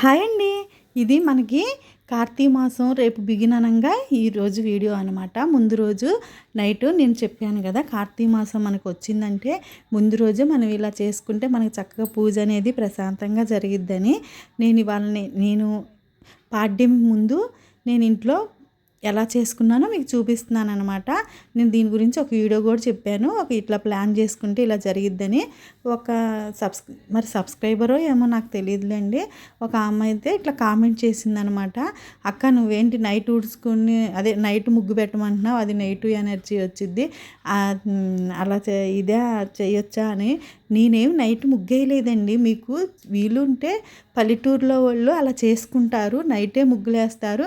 Hi అండి. ఇది మనకి కార్తీక మాసం రేపు బిగిననంగా ఈరోజు వీడియో అనమాట ముందు రోజు నైట్ నేను చెప్పాను కదా కార్తీక మాసం మనకు వచ్చిందంటే ముందు రోజు మనం ఇలా చేసుకుంటే మనకు చక్కగా పూజ అనేది ప్రశాంతంగా జరిగిద్దని నేను ఇవాళ నేను పాడ్యం ముందు నేను ఇంట్లో ఎలా చేసుకున్నానో మీకు చూపిస్తున్నాను అనమాట నేను దీని గురించి ఒక వీడియో కూడా చెప్పాను. ఒక ఇట్లా ప్లాన్ చేసుకుంటే ఇలా జరిగిద్దని. ఒక సబ్స్ మరి సబ్స్క్రైబరో ఏమో నాకు తెలియదులేండి. ఒక అమ్మాయి అయితే ఇట్లా కామెంట్ చేసిందనమాట అక్క నువ్వేంటి నైట్ ఊడ్చుకుని అదే నైట్ ముగ్గు పెట్టమంటున్నావు? అది నెగిటివ్ ఎనర్జీ వచ్చింది అలా ఇదే చేయొచ్చా? అని నేనేం నైట్ ముగ్గేయలేదండి. మీకు వీలుంటే పల్లెటూరులో వాళ్ళు అలా చేసుకుంటారు. నైటే ముగ్గులేస్తారు.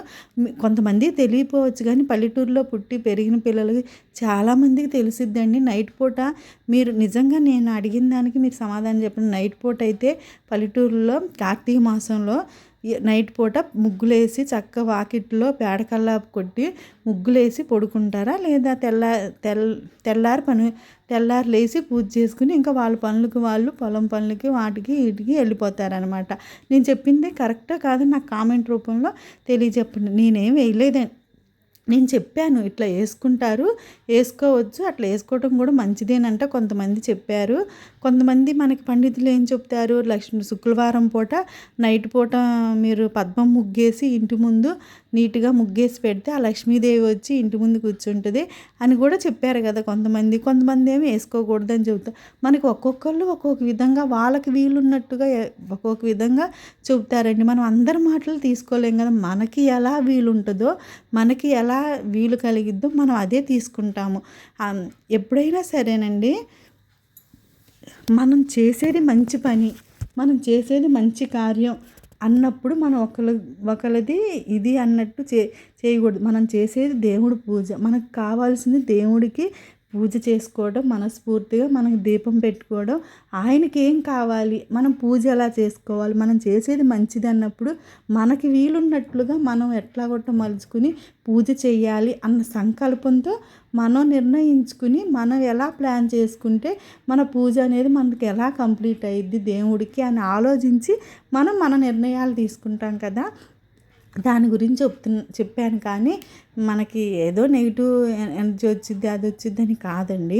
కొంతమంది తెలియపోవచ్చు కానీ పల్లెటూరులో పుట్టి పెరిగిన పిల్లలకి చాలామందికి తెలిసిద్దండి. నైట్ పూట మీరు నిజంగా నేను అడిగిన దానికి మీరు సమాధానం చెప్పండి. నైట్ పూట అయితే పల్లెటూరులో కార్తీక మాసంలో నైట్ పూట ముగ్గులేసి చక్క వాకిట్లో పేడకల్లా కొట్టి ముగ్గులేసి పడుకుంటారా? లేదా తెల్ల తెల్ తెల్లారి పని తెల్లారి లేచి పూజ చేసుకుని ఇంకా వాళ్ళ పనులకి వాళ్ళు పొలం పనులకి వాటికి వీటికి వెళ్ళిపోతారనమాట. నేను చెప్పింది కరెక్టా కాదు నాకు కామెంట్ రూపంలో తెలియజెప్పండి. నేనేం వేయలేదండి నేను చెప్పాను ఇట్లా వేసుకుంటారు వేసుకోవచ్చు అట్లా వేసుకోవటం కూడా మంచిదేనంట కొంతమంది చెప్పారు. కొంతమంది మనకి పండితులు ఏం చెప్తారు? లక్ష్మి శుక్రవారం పూట నైట్ పూట మీరు పద్మం ముగ్గేసి ఇంటి ముందు నీట్గా ముగ్గేసి పెడితే ఆ లక్ష్మీదేవి వచ్చి ఇంటి ముందు కూర్చుంటుంది అని కూడా చెప్పారు కదా కొంతమంది. కొంతమంది ఏమి వేసుకోకూడదని చెబుతారు మనకి ఒక్కొక్కళ్ళు ఒక్కొక్క విధంగా వాళ్ళకి వీలున్నట్టుగా ఒక్కొక్క విధంగా చెబుతారండి. మనం అందరి మాటలు తీసుకోలేం కదా. మనకి ఎలా వీలుంటుందో మనకి ఎలా వీలు కలిగిద్దో మనం అదే తీసుకుంటాము. ఎప్పుడైనా సరేనండి. మనం చేసేది మంచి పని మనం చేసేది మంచి కార్యం అన్నప్పుడు మనం ఒకరి ఒకరిది ఇది అన్నట్టు చే చేయకూడదు. మనం చేసేది దేవుడి పూజ. మనకు కావాల్సింది దేవుడికి పూజ చేసుకోవడం మనస్ఫూర్తిగా మనకు దీపం పెట్టుకోవడం ఆయనకి ఏం కావాలి? మనం పూజ ఎలా చేసుకోవాలి? మనం చేసేది మంచిది అన్నప్పుడు మనకి వీలున్నట్లుగా మనం ఎట్లా కొట్ట మలుచుకుని పూజ చేయాలి అన్న సంకల్పంతో మనం నిర్ణయించుకుని మనం ఎలా ప్లాన్ చేసుకుంటే మన పూజ అనేది మనకి ఎలా కంప్లీట్ అయ్యిద్ది దేవుడికి అని ఆలోచించి మనం మన నిర్ణయాలు తీసుకుంటాం కదా. దాని గురించి చెప్తున్న చెప్పాను కానీ మనకి ఏదో నెగిటివ్ ఎనర్జీ వచ్చింది అది వచ్చింది అని కాదండి.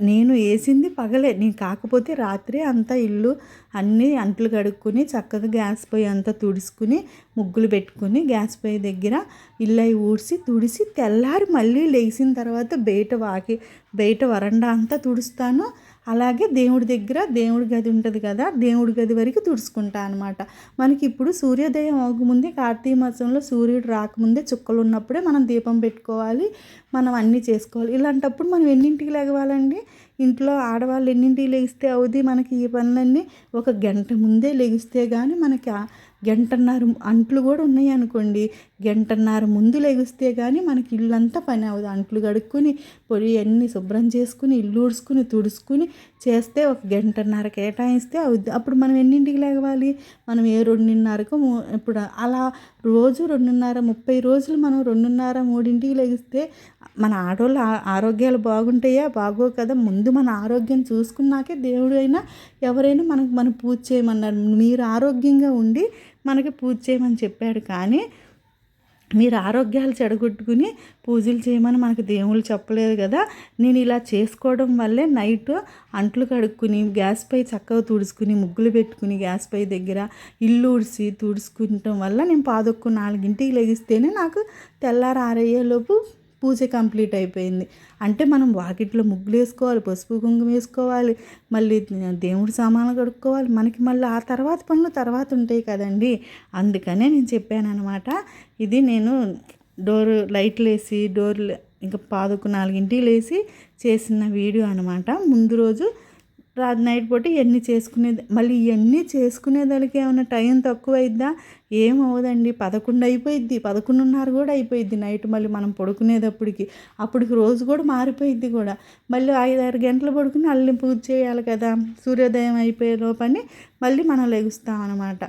నేను వేసింది పగలే. నేను కాకపోతే రాత్రి అంతా ఇల్లు అన్నీ అంట్లు కడుక్కొని చక్కగా గ్యాస్ పొయ్యి అంతా తుడుచుకుని ముగ్గులు పెట్టుకుని గ్యాస్ పొయ్యి దగ్గర ఇల్లు అవి ఊడ్చి తుడిసి తెల్లారి మళ్ళీ లేచిన తర్వాత బయట వాకి బయట వరండా అంతా తుడుస్తాను. అలాగే దేవుడి దగ్గర దేవుడి గది ఉంటుంది కదా దేవుడి గది వరకు తుడుచుకుంటా అనమాట మనకి ఇప్పుడు సూర్యోదయం అవ్వకముందే కార్తీక మాసంలో సూర్యుడు రాకముందే చుక్కలు ఉన్నప్పుడే మనం దీపం పెట్టుకోవాలి మనం అన్నీ చేసుకోవాలి. ఇలాంటప్పుడు మనం ఎన్నింటికి లెగవాలండి ఇంట్లో ఆడవాళ్ళు ఎన్నింటికి లెగిస్తే అవుది మనకి ఈ పనులన్నీ ఒక గంట ముందే లెగిస్తే కానీ మనకి గంటన్నర అంట్లు కూడా ఉన్నాయి అనుకోండి. గంటన్నర ముందు లెగిస్తే కానీ మనకి ఇల్లంతా పని అవ్వదు. అంట్లు కడుక్కొని పొడి అన్నీ శుభ్రం చేసుకుని ఇల్లు ఊడ్చుకుని తుడుచుకుని చేస్తే ఒక గంటన్నర కేటాయిస్తే అవుద్ది. అప్పుడు మనం ఎన్నింటికి లేవాలి? మనం ఏ రెండున్నరకు ఇప్పుడు అలా రోజు రెండున్నర ముప్పై రోజులు మనం రెండున్నర మూడింటికి లెగిస్తే మన ఆడవాళ్ళ ఆరోగ్యాలు బాగుంటాయా? బాగో కదా? ముందు మన ఆరోగ్యం చూసుకున్నాకే దేవుడు అయినా ఎవరైనా మనకు మనం పూజ చేయమన్నారు. మీరు ఆరోగ్యంగా ఉండి మనకి పూజ చేయమని చెప్పాడు. కానీ మీరు ఆరోగ్యాలు చెడగొట్టుకుని పూజలు చేయమని మనకు దేవుళ్ళు చెప్పలేదు కదా. నేను ఇలా చేసుకోవడం వల్లే నైట్ అంట్లు కడుక్కుని గ్యాస్ పై చక్కగా తుడుచుకుని ముగ్గులు పెట్టుకుని గ్యాస్ పై దగ్గర ఇల్లు ఉడిసి తుడుచుకుంటాం వల్ల నేను పాదొక్కు నాలుగింటికి లెగిస్తేనే నాకు తెల్లారి ఆరయ్యేలోపు పూజ కంప్లీట్ అయిపోయింది. అంటే మనం వాకిట్లో ముగ్గులు వేసుకోవాలి పసుపు కుంకుమ వేసుకోవాలి మళ్ళీ దేవుడి సామాన్లు కడుక్కోవాలి. మనకి మళ్ళీ ఆ తర్వాత పనులు తర్వాత ఉంటాయి కదండి. అందుకనే నేను చెప్పాను అనమాట ఇది నేను డోర్ లైట్లు వేసి డోర్లు ఇంకా పాదుకు నాలుగింటికి లేసి చేసిన వీడియో అనమాట ముందు రోజు రాత్రి నైట్ పూట ఇవన్నీ చేసుకునేది మళ్ళీ ఇవన్నీ చేసుకునేదానికి ఏమైనా టైం తక్కువ అయిద్దా ఏమవుదండి పదకొండు అయిపోయిద్ది. పదకొండున్నర కూడా అయిపోయిద్ది నైట్ మళ్ళీ మనం పడుకునేటప్పటికి. అప్పటికి రోజు కూడా మారిపోయిద్ది కూడా. మళ్ళీ ఐదు ఆరు గంటలు పడుకుని అల్లి పూజ చేయాలి కదా. సూర్యోదయం అయిపోయే లోపని మళ్ళీ మనం లెగుస్తాం అనమాట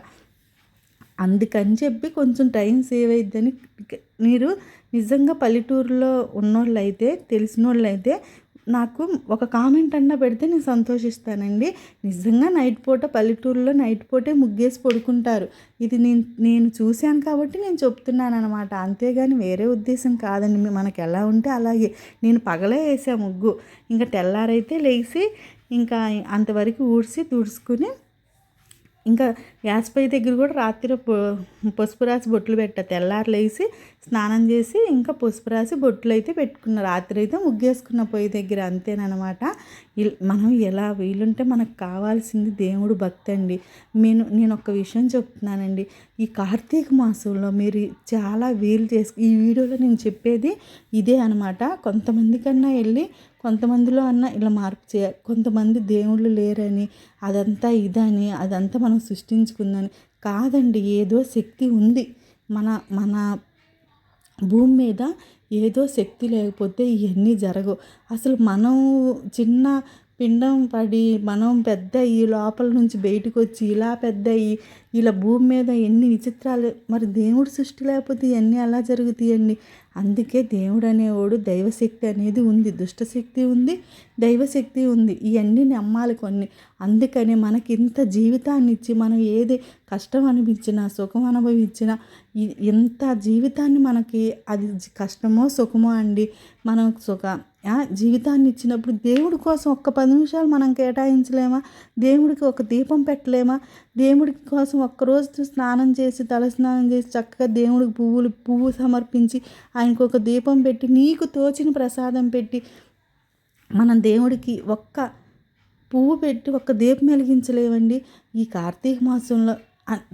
అందుకని చెప్పి కొంచెం టైం సేవ్ అయిద్దని మీరు నిజంగా పల్లెటూరులో ఉన్నోళ్ళు అయితే తెలిసిన వాళ్ళు అయితే నాకు ఒక కామెంట్ అన్నా పెడితే నేను సంతోషిస్తానండి. నిజంగా నైట్ పూట పల్లెటూరులో నైట్ పూటే ముగ్గేసి పడుకుంటారు. ఇది నేను నేను చూశాను కాబట్టి నేను చెప్తున్నాను అనమాట అంతేగాని వేరే ఉద్దేశం కాదండి. మనకి ఎలా ఉంటే అలాగే. నేను పగలే వేసా ముగ్గు. ఇంకా తెల్లారైతే లేచి ఇంకా అంతవరకు ఊడ్చి తుడుచుకుని ఇంకా గ్యాస్ పై దగ్గర కూడా రాత్రి పసుపు రాసి బొట్లు పెట్ట. తెల్లారు లేసి స్నానం చేసి ఇంకా పసుపు రాసి బొట్లు అయితే పెట్టుకున్న. రాత్రి అయితే ముగ్గేసుకున్న పొయ్యి దగ్గర అంతేనమాట మనం ఎలా వీలుంటే మనకు కావాల్సింది దేవుడు భక్తి అండి. నేను నేను ఒక విషయం చెప్తున్నానండి. ఈ కార్తీక మాసంలో మీరు చాలా వీలు చేసు ఈ వీడియోలో నేను చెప్పేది ఇదే అనమాట కొంతమంది కన్నా వెళ్ళి కొంతమందిలో అన్న ఇలా మార్పు చేయాలి కొంతమంది దేవుళ్ళు లేరని అదంతా ఇదని అదంతా మనం సృష్టించుకుందని కాదండి ఏదో శక్తి ఉంది. మన మన భూమి మీద ఏదో శక్తి లేకపోతే ఇవన్నీ జరగవు. అసలు మనం చిన్న పిండం పడి మనం పెద్ద ఈ లోపల నుంచి బయటకు వచ్చి ఇలా పెద్ద ఇలా భూమి మీద ఎన్ని విచిత్రాలు మరి దేవుడు సృష్టి లేకపోతే ఇవన్నీ ఎలా జరుగుతాయండి? అందుకే దేవుడు అనేవాడు దైవశక్తి అనేది ఉంది దుష్టశక్తి ఉంది దైవశక్తి ఉంది. ఇవన్నీ నమ్మాలి కొన్ని. అందుకని మనకి ఇంత జీవితాన్ని ఇచ్చి మనం ఏది కష్టం అనిపించినా సుఖం అనుభవించినా ఇంత జీవితాన్ని మనకి అది కష్టమో సుఖమో అండి మనం సుఖ జీవితాన్ని ఇచ్చినప్పుడు దేవుడి కోసం ఒక్క పది నిమిషాలు మనం కేటాయించలేమా? దేవుడికి ఒక దీపం పెట్టలేమా? దేవుడికి కోసం ఒక్కరోజు స్నానం చేసి తల స్నానం చేసి చక్కగా దేవుడికి పువ్వులు పువ్వు సమర్పించి ఆయనకు ఒక దీపం పెట్టి నీకు తోచిన ప్రసాదం పెట్టి మనం దేవుడికి ఒక్క పువ్వు పెట్టి ఒక్క దీపం వెలిగించలేవండి ఈ కార్తీక మాసంలో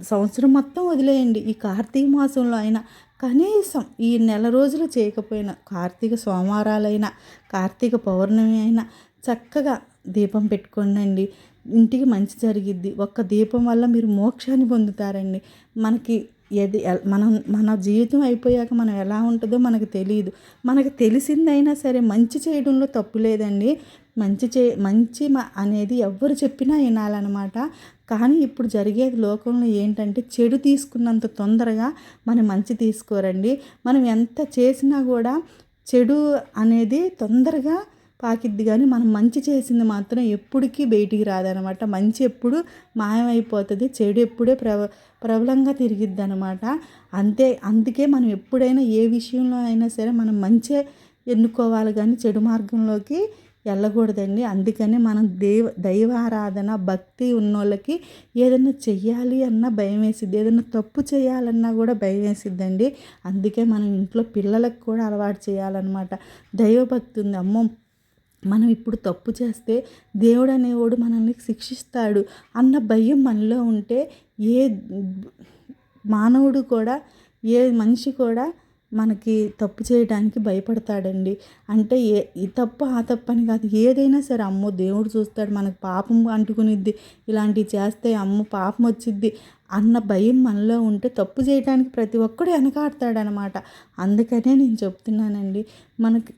సంవత్సరం మొత్తం వదిలేయండి. ఈ కార్తీక మాసంలో అయినా కనీసం ఈ నెల రోజులు చేయకపోయినా కార్తీక సోమవారాలైనా కార్తీక పౌర్ణమి అయినా చక్కగా దీపం పెట్టుకోండి ఇంటికి మంచి జరిగిద్ది. ఒక్క దీపం వల్ల మీరు మోక్షాన్ని పొందుతారండి. మనకి ఏది మనం మన జీవితం అయిపోయాక మనం ఎలా ఉంటుందో మనకు తెలియదు మనకు తెలిసిందైనా సరే మంచి చేయడంలో తప్పు లేదండి. మంచి చే మంచి అనేది ఎవరు చెప్పినా వినాలన్నమాట. కానీ ఇప్పుడు జరిగేది లోకంలో ఏంటంటే చెడు తీసుకున్నంత తొందరగా మనం మంచి తీసుకోరండి. మనం ఎంత చేసినా కూడా చెడు అనేది తొందరగా పాకిద్ది కానీ మనం మంచి చేసింది మాత్రం ఎప్పటికీ బయటికి రాదనమాట. మంచి ఎప్పుడు మాయమైపోతుంది చెడు ఎప్పుడే ప్రబ ప్రబలంగా తిరిగిద్ది అనమాట అంతే అందుకే మనం ఎప్పుడైనా ఏ విషయంలో అయినా సరే మనం మంచి ఎన్నుకోవాలి కానీ చెడు మార్గంలోకి వెళ్ళకూడదండి అందుకనే మనం దేవ దైవారాధన భక్తి ఉన్నోళ్ళకి ఏదైనా చెయ్యాలి అన్నా భయం వేసిద్ది ఏదైనా తప్పు చేయాలన్నా కూడా భయం వేసిద్దండి అందుకే మనం ఇంట్లో పిల్లలకు కూడా అలవాటు చేయాలన్నమాట. దైవభక్తి ఉంది. అమ్మో మనం ఇప్పుడు తప్పు చేస్తే దేవుడు అనేవాడు మనల్ని శిక్షిస్తాడు అన్న భయం మనలో ఉంటే ఏ మానవుడు కూడా ఏ మనిషి కూడా మనకి తప్పు చేయడానికి భయపడతాడండి. అంటే ఏ ఈ తప్పు ఆ తప్పు అని కాదు ఏదైనా సరే అమ్మో దేవుడు చూస్తాడు మనకు పాపం అంటుకునిద్ది ఇలాంటివి చేస్తే అమ్మో పాపం వచ్చిద్ది అన్న భయం మనలో ఉంటే తప్పు చేయడానికి ప్రతి ఒక్కడు వెనకాడతాడనమాట. అందుకనే నేను చెప్తున్నానండి మనకి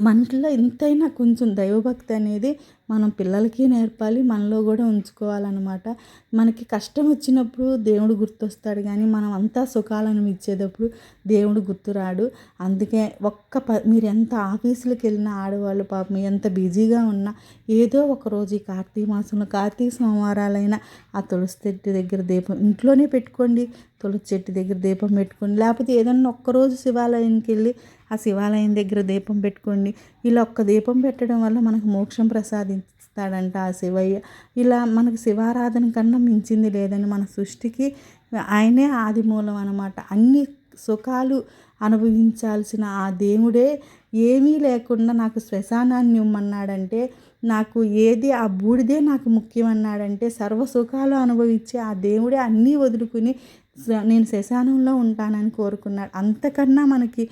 మనలో ఎంతైనా కొంచెం దైవభక్తి అనేది మనం పిల్లలకి నేర్పాలి మనలో కూడా ఉంచుకోవాలన్నమాట. మనకి కష్టం వచ్చినప్పుడు దేవుడు గుర్తొస్తాడు కానీ మనం అంతా సుఖాలను ఇచ్చేటప్పుడు దేవుడు గుర్తురాడు అందుకే ఒక్క ప మీరు ఎంత ఆఫీసులకు వెళ్ళినా ఆడవాళ్ళు పాపం ఎంత బిజీగా ఉన్నా ఏదో ఒకరోజు ఈ కార్తీక మాసంలో కార్తీక సోమవారాలైనా ఆ తులసి చెట్టు దగ్గర దీపం ఇంట్లోనే పెట్టుకోండి తులసి చెట్టు దగ్గర దీపం పెట్టుకోండి. లేకపోతే ఏదన్నా ఒక్కరోజు శివాలయానికి వెళ్ళి ఆ శివాలయం దగ్గర దీపం పెట్టుకోండి. ఇలా ఒక్క దీపం పెట్టడం వల్ల మనకు మోక్షం ప్రసాదిస్తాడంట ఆ శివయ్య. ఇలా మనకు శివారాధన కన్నా మించింది లేదని మన సృష్టికి ఆయనే ఆది మూలం అనమాట అన్ని సుఖాలు అనుభవించాల్సిన ఆ దేవుడే ఏమీ లేకుండా నాకు శ్మశానాన్ని ఇవ్వమన్నాడంటే నాకు ఏది ఆ బూడిదే నాకు ముఖ్యమన్నాడంటే సర్వ సుఖాలు అనుభవించి ఆ దేవుడే అన్నీ వదులుకుని నేను శశానంలో ఉంటానని కోరుకున్నాడు. అంతకన్నా మనకి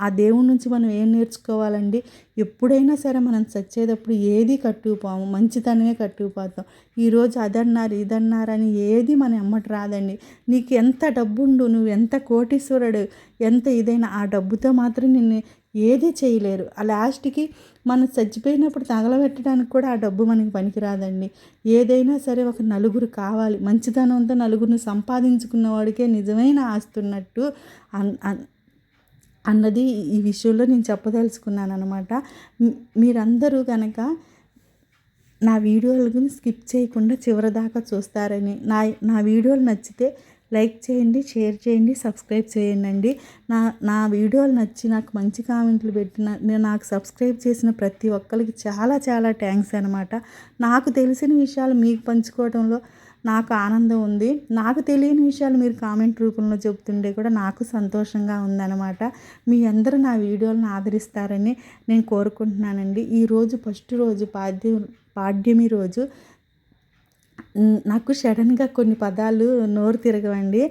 ఆ దేవుడి నుంచి మనం ఏం నేర్చుకోవాలండి? ఎప్పుడైనా సరే మనం చచ్చేటప్పుడు ఏది కట్టుకుపోము మంచితనమే కట్టుకుపోతాం. ఈరోజు అదన్నారు ఇదన్నారని ఏది మన ఎమ్మటి రాదండి. నీకు ఎంత డబ్బుండు నువ్వు ఎంత కోటీశ్వరుడు ఎంత ఇదైనా ఆ డబ్బుతో మాత్రం నిన్ను ఏది చేయలేరు. ఆ లాస్ట్కి మనం చచ్చిపోయినప్పుడు తగలబెట్టడానికి కూడా ఆ డబ్బు మనకి పనికిరాదండి. ఏదైనా సరే ఒక నలుగురు కావాలి. మంచితనంతో నలుగురిని సంపాదించుకున్న వాడికే నిజమైన ఆస్తున్నట్టు అన్నది ఈ విషయంలో నేను చెప్పదలుచుకున్నాను అనమాట మీరందరూ కనుక నా వీడియోలను స్కిప్ చేయకుండా చివరి దాకా చూస్తారని నా నా వీడియోలు నచ్చితే లైక్ చేయండి షేర్ చేయండి సబ్స్క్రైబ్ చేయండి నా నా వీడియోలు నచ్చి నాకు మంచి కామెంట్లు పెట్టిన నేను నాకు సబ్స్క్రైబ్ చేసిన ప్రతి ఒక్కరికి చాలా చాలా థ్యాంక్స్ అనమాట నాకు తెలిసిన విషయాలు మీకు పంచుకోవడంలో నాకు ఆనందం ఉంది. నాకు తెలియని విషయాలు మీరు కామెంట్ రూపంలో చెబుతుండే కూడా నాకు సంతోషంగా ఉందన్నమాట. మీ అందరూ నా వీడియోలను ఆదరిస్తారని నేను కోరుకుంటున్నానండి. ఈరోజు ఫస్ట్ రోజు పాడ్యం పాడ్యమి రోజు. నాకు సడన్గా కొన్ని పదాలు నోరు తిరగవండి.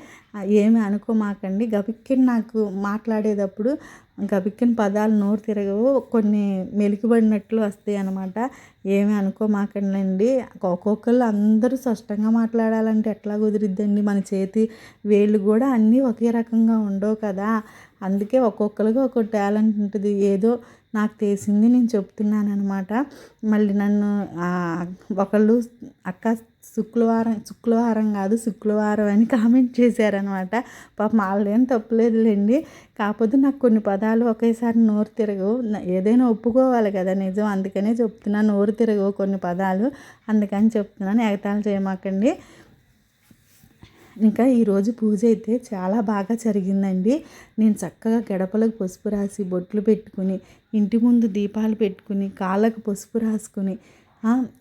ఏమి అనుకోమాకండి. గబిక్కిన నాకు మాట్లాడేటప్పుడు గబిక్కిన పదాలు నోరు తిరగవు కొన్ని మెలికిబడినట్లు వస్తాయి అనమాట ఏమి అనుకోమాకండి ఒక్కొక్కళ్ళు అందరూ స్పష్టంగా మాట్లాడాలంటే ఎట్లా కుదిరిద్దండి? మన చేతి వేళ్ళు కూడా అన్నీ ఒకే రకంగా ఉండవు కదా. అందుకే ఒక్కొక్కరికి ఒక్కొక్క టాలెంట్ ఉంటుంది. ఏదో నాకు తెలిసింది నేను చెప్తున్నాను అనమాట మళ్ళీ నన్ను ఒకళ్ళు అక్క శుక్రవారం శుక్రవారం కాదు శుక్రవారం అని కామెంట్ చేశారనమాట పాపం వాళ్ళేం తప్పులేదులేండి. కాకపోతే నాకు కొన్ని పదాలు ఒకేసారి నోరు తిరగవు. ఏదైనా ఒప్పుకోవాలి కదా నిజం. అందుకనే చెప్తున్నా నోరు తిరగవు కొన్ని పదాలు. అందుకని చెప్తున్నాను ఎగతాలు చేయమాకండి. ఇంకా ఈరోజు పూజ అయితే చాలా బాగా జరిగిందండి. నేను చక్కగా గడపలకు పసుపు రాసి బొట్లు పెట్టుకుని ఇంటి ముందు దీపాలు పెట్టుకుని కాళ్ళకు పసుపు రాసుకుని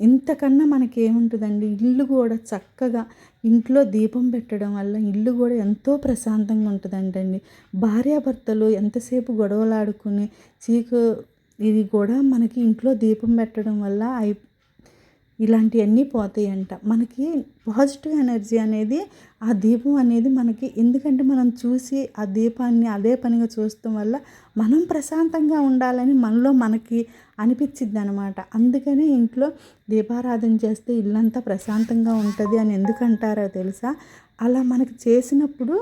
ఇంతకన్నా మనకి ఏముంటుందండి ఇల్లు కూడా చక్కగా ఇంట్లో దీపం పెట్టడం వల్ల ఇల్లు కూడా ఎంతో ప్రశాంతంగా ఉంటుందంటండి. భార్యాభర్తలు ఎంతసేపు గొడవలాడుకుని చీకు ఇది కూడా మనకి ఇంట్లో దీపం పెట్టడం వల్ల అయి ఇలాంటివన్నీ పోతాయంట. మనకి పాజిటివ్ ఎనర్జీ అనేది ఆ దీపం అనేది మనకి ఎందుకంటే మనం చూసి ఆ దీపాన్ని అదే పనిగా చూస్తాం వల్ల మనం ప్రశాంతంగా ఉండాలని మనలో మనకి అనిపించిద్ది అనమాట అందుకనే ఇంట్లో దీపారాధన చేస్తే ఇల్లంతా ప్రశాంతంగా ఉంటుంది అని ఎందుకంటారో తెలుసా? అలా మనకి చేసినప్పుడు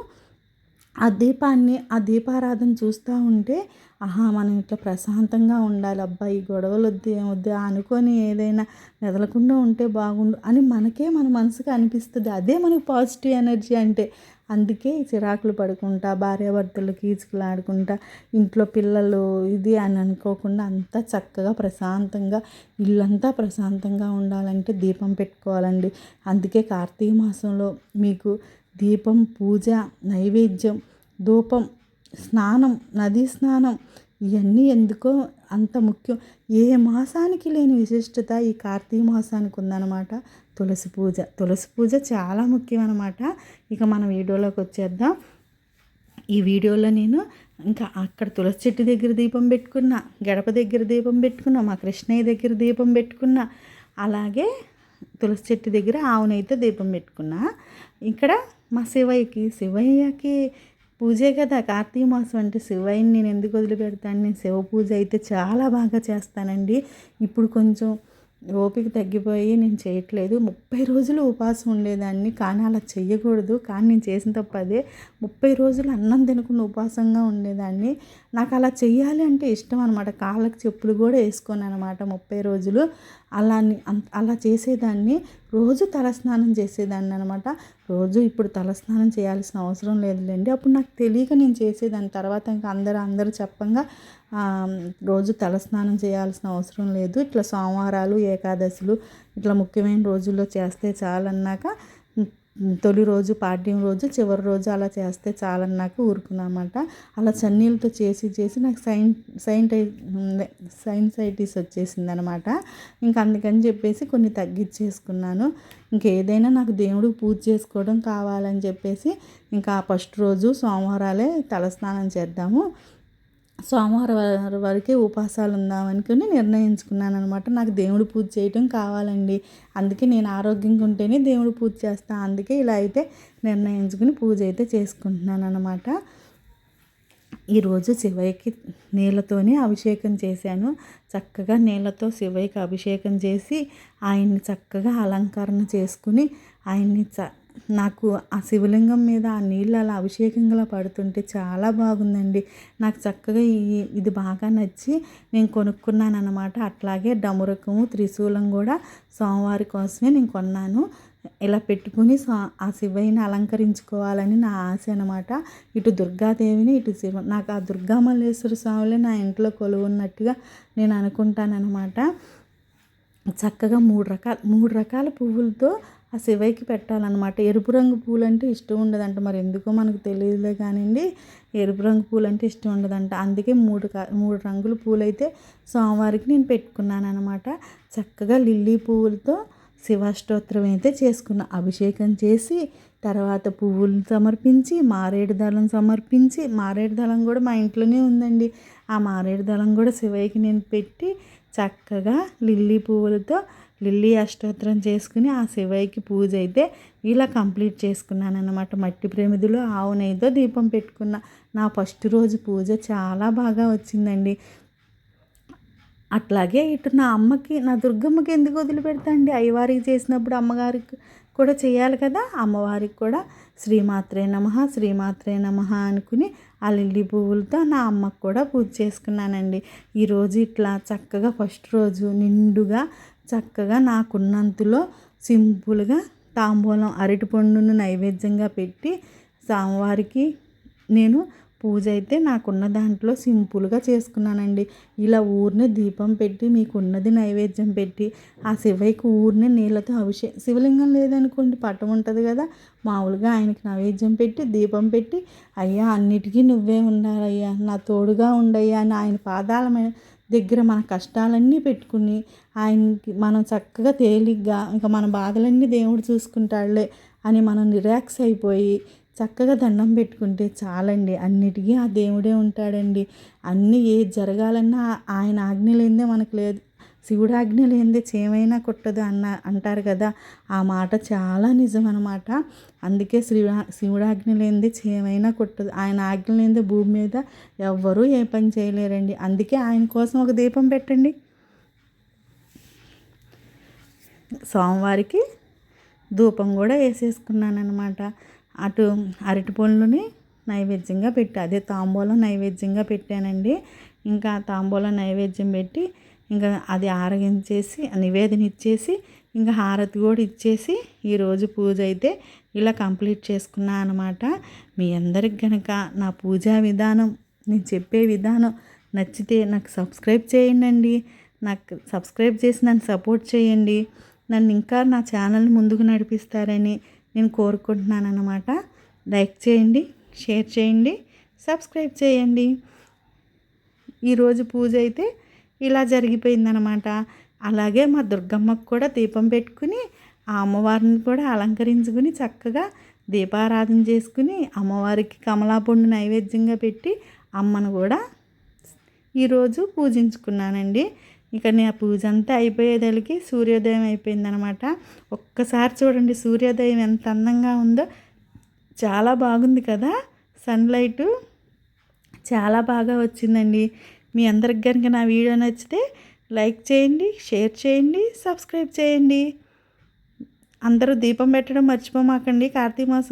ఆ దీపాన్ని ఆ దీపారాధన చూస్తూ ఉంటే ఆహా మనం ఇట్లా ప్రశాంతంగా ఉండాలి. అబ్బాయి గొడవలు వద్దు ఏమొద్దు అనుకొని ఏదైనా మెదలకుండా ఉంటే బాగుండు అని మనకే మన మనసుకు అనిపిస్తుంది. అదే మనకు పాజిటివ్ ఎనర్జీ అంటే. అందుకే చిరాకులు పడుకుంటా భార్యాభర్తలు కీచుకులాడుకుంటా ఇంట్లో పిల్లలు ఇది అని అనుకోకుండా అంతా చక్కగా ప్రశాంతంగా ఇల్లంతా ప్రశాంతంగా ఉండాలంటే దీపం పెట్టుకోవాలండి. అందుకే కార్తీక మాసంలో మీకు దీపం పూజ నైవేద్యం ధూపం స్నానం నదీ స్నానం ఇవన్నీ ఎందుకో అంత ముఖ్యం. ఏ మాసానికి లేని విశిష్టత ఈ కార్తీక మాసానికి ఉందన్నమాట. తులసి పూజ. తులసి పూజ చాలా ముఖ్యం అనమాట ఇక మనం వీడియోలోకి వచ్చేద్దాం. ఈ వీడియోలో నేను ఇంకా అక్కడ తులసి చెట్టు దగ్గర దీపం పెట్టుకున్నా గడప దగ్గర దీపం పెట్టుకున్నా మా కృష్ణయ్య దగ్గర దీపం పెట్టుకున్నా అలాగే తులసి చెట్టు దగ్గర ఆవునైతే దీపం పెట్టుకున్నా. ఇక్కడ మా శివయ్యకి శివయ్యకి పూజే కదా కార్తీక మాసం అంటే శివయ్యని నేను ఎందుకు వదిలిపెడతాను? నేను శివ పూజ అయితే చాలా బాగా చేస్తానండి. ఇప్పుడు కొంచెం ఓపిక తగ్గిపోయి నేను చేయట్లేదు. ముప్పై రోజులు ఉపాసం ఉండేదాన్ని కానీ అలా చేయకూడదు కానీ నేను చేసిన తప్ప అదే. ముప్పై రోజులు అన్నం తినకుండా ఉపవాసంగా ఉండేదాన్ని. నాకు అలా చెయ్యాలి అంటే ఇష్టం అనమాట కాళ్ళకి చెప్పులు కూడా వేసుకోను అనమాట ముప్పై రోజులు. అలా అలా చేసేదాన్ని. రోజు తలస్నానం చేసేదాన్ని అనమాట రోజు ఇప్పుడు తలస్నానం చేయాల్సిన అవసరం లేదులేండి. అప్పుడు నాకు తెలియక నేను చేసేదాన్ని. తర్వాత ఇంకా అందరూ అందరూ చెప్పంగా రోజు తలస్నానం చేయాల్సిన అవసరం లేదు. ఇట్లా సోమవారాలు ఏకాదశులు ఇట్లా ముఖ్యమైన రోజుల్లో చేస్తే చాలన్నాక తొలి రోజు పాడ్యం రోజు చివరి రోజు అలా చేస్తే చాలన్నాక ఊరుకున్నామాట. అలా చన్నీళ్ళతో చేసి చేసి నాకు సైన్ సైంటై సైన్సైటిస్ వచ్చేసింది అనమాట ఇంకా అందుకని చెప్పేసి కొన్ని తగ్గించేసుకున్నాను ఇంకేదైనా నాకు దేవుడు పూజ చేసుకోవడం కావాలని చెప్పేసి ఇంకా ఫస్ట్ రోజు సోమవారాలే తలస్నానం చేద్దాము. సోమవారం వరకే ఉపాసాలు ఉందామనుకుని నిర్ణయించుకున్నాను అనమాట నాకు దేవుడు పూజ చేయటం కావాలండి. అందుకే నేను ఆరోగ్యంగా ఉంటేనే దేవుడు పూజ చేస్తాను అందుకే ఇలా అయితే నిర్ణయించుకుని పూజ అయితే చేసుకుంటున్నాను అనమాట ఈరోజు శివయ్యకి నీళ్ళతోనే అభిషేకం చేశాను. చక్కగా నీళ్ళతో శివయ్యకి అభిషేకం చేసి ఆయన్ని చక్కగా అలంకరణ చేసుకుని ఆయన్ని చ నాకు ఆ శివలింగం మీద ఆ నీళ్ళు అలా అభిషేకంగా పడుతుంటే చాలా బాగుందండి. నాకు చక్కగా ఈ ఇది బాగా నచ్చి నేను కొనుక్కున్నాను అనమాట అట్లాగే డమురకము త్రిశూలం కూడా సోమవారి కోసమే నేను కొన్నాను. ఇలా పెట్టుకుని సో ఆ శివయ్యని అలంకరించుకోవాలని నా ఆశ అనమాట ఇటు దుర్గాదేవిని ఇటు శివ నాకు ఆ దుర్గా మల్లేశ్వర స్వామిలే నా ఇంట్లో కొలువు ఉన్నట్టుగా నేను అనుకుంటానన్నమాట. చక్కగా మూడు రకాల మూడు రకాల పువ్వులతో ఆ శివయ్యకి పెట్టాలన్నమాట. ఎరుపు రంగు పూలు అంటే ఇష్టం ఉండదంట. మరి ఎందుకో మనకు తెలియదులే కానివ్వండి ఎరుపు రంగు పూలు అంటే ఇష్టం ఉండదంట. అందుకే మూడు మూడు రంగుల పూలు అయితే సోమవారికి నేను పెట్టుకున్నాను అనమాట చక్కగా లిల్లీ పువ్వులతో శివాష్టోత్రం అయితే చేసుకున్న. అభిషేకం చేసి తర్వాత పువ్వులను సమర్పించి మారేడు దళం సమర్పించి మారేడు దళం కూడా మా ఇంట్లోనే ఉందండి. ఆ మారేడు దళం కూడా శివయ్యకి నేను పెట్టి చక్కగా లిల్లీ పువ్వులతో లిల్లీ అష్టోత్తరం చేసుకుని ఆ శివయ్యకి పూజ అయితే ఇలా కంప్లీట్ చేసుకున్నాను అనమాట మట్టి ప్రమిదిలో ఆవు నెయ్యితో దీపం పెట్టుకున్న నా ఫస్ట్ రోజు పూజ చాలా బాగా వచ్చిందండి. అట్లాగే ఇటు నా అమ్మకి నా దుర్గమ్మకి ఎందుకు వదిలిపెడతా అండి? అయ్యవారికి చేసినప్పుడు అమ్మగారికి కూడా చేయాలి కదా? అమ్మవారికి కూడా శ్రీమాత్రే నమ శ్రీమాత్రే నమ అనుకుని ఆ లిల్లీ పువ్వులతో నా అమ్మకు కూడా పూజ చేసుకున్నానండి. ఈరోజు ఇట్లా చక్కగా ఫస్ట్ రోజు నిండుగా చక్కగా నాకున్నంతలో సింపుల్గా తాంబూలం అరటి పండును నైవేద్యంగా పెట్టి స్వామివారికి నేను పూజ అయితే నాకున్న దాంట్లో సింపుల్గా చేసుకున్నానండి. ఇలా ఊరినే దీపం పెట్టి మీకున్నది నైవేద్యం పెట్టి ఆ శివయ్యకి ఊరినే నీళ్ళతో అభిషే శివలింగం లేదనుకోండి పట్టం ఉంటుంది కదా. మామూలుగా ఆయనకి నైవేద్యం పెట్టి దీపం పెట్టి అయ్యా అన్నిటికీ నువ్వే ఉండాలయ్యా నా తోడుగా ఉండయ్యా అని ఆయన పాదాల దగ్గర మన కష్టాలన్నీ పెట్టుకుని ఆయనకి మనం చక్కగా తేలిగ్గా ఇంకా మన బాధలన్నీ దేవుడు చూసుకుంటాడులే అని మనం రిలాక్స్ అయిపోయి చక్కగా దండం పెట్టుకుంటే చాలండి. అన్నిటికీ ఆ దేవుడే ఉంటాడండి. అన్నీ ఏది జరగాలన్నా ఆయన ఆజ్ఞ లేనిదే మనకు లేదు. శివుడాజ్ఞలు ఏంది చేమైనా కొట్టదు అన్న అంటారు కదా. ఆ మాట చాలా నిజం అనమాట అందుకే శ్రీ శివుడు ఆజ్ఞ లేనిదే చేమైనా కొట్టదు. ఆయన ఆజ్ఞ లేనిదే భూమి మీద ఎవ్వరూ ఏ పని చేయలేరండి. అందుకే ఆయన కోసం ఒక దీపం పెట్టండి. సోమవారికి ధూపం కూడా వేసేసుకున్నాను అనమాట అటు అరటి పండ్లని నైవేద్యంగా పెట్టి. అదే తాంబూలం నైవేద్యంగా పెట్టానండి. ఇంకా తాంబూలం నైవేద్యం పెట్టి ఇంకా అది ఆరగించేసి నివేదన ఇచ్చేసి ఇంకా హారతి కూడా ఇచ్చేసి ఈరోజు పూజ అయితే ఇలా కంప్లీట్ చేసుకున్నా అనమాట మీ అందరికి కనుక నా పూజా విధానం నేను చెప్పే విధానం నచ్చితే నాకు సబ్స్క్రైబ్ చేయండి నాకు సబ్స్క్రైబ్ చేసి నన్ను సపోర్ట్ చేయండి. నన్ను ఇంకా నా ఛానల్ ముందుకు నడిపిస్తారని నేను కోరుకుంటున్నాను అనమాట లైక్ చేయండి షేర్ చేయండి సబ్స్క్రైబ్ చేయండి. ఈరోజు పూజ అయితే ఇలా జరిగిపోయిందనమాట అలాగే మా దుర్గమ్మకు కూడా దీపం పెట్టుకుని ఆ అమ్మవారిని కూడా అలంకరించుకుని చక్కగా దీపారాధన చేసుకుని అమ్మవారికి కమలాపండు నైవేద్యంగా పెట్టి అమ్మను కూడా ఈరోజు పూజించుకున్నానండి. ఇక నా పూజ అంతా అయిపోయేదలికి సూర్యోదయం అయిపోయిందనమాట ఒక్కసారి చూడండి సూర్యోదయం ఎంత అందంగా ఉందో. చాలా బాగుంది కదా సన్లైటు. చాలా బాగా వచ్చిందండి. మీ అందరికి కనుక నా వీడియో నచ్చితే లైక్ చేయండి షేర్ చేయండి సబ్స్క్రైబ్ చేయండి. అందరూ దీపం పెట్టడం మర్చిపోమాకండి. కార్తీక మాసం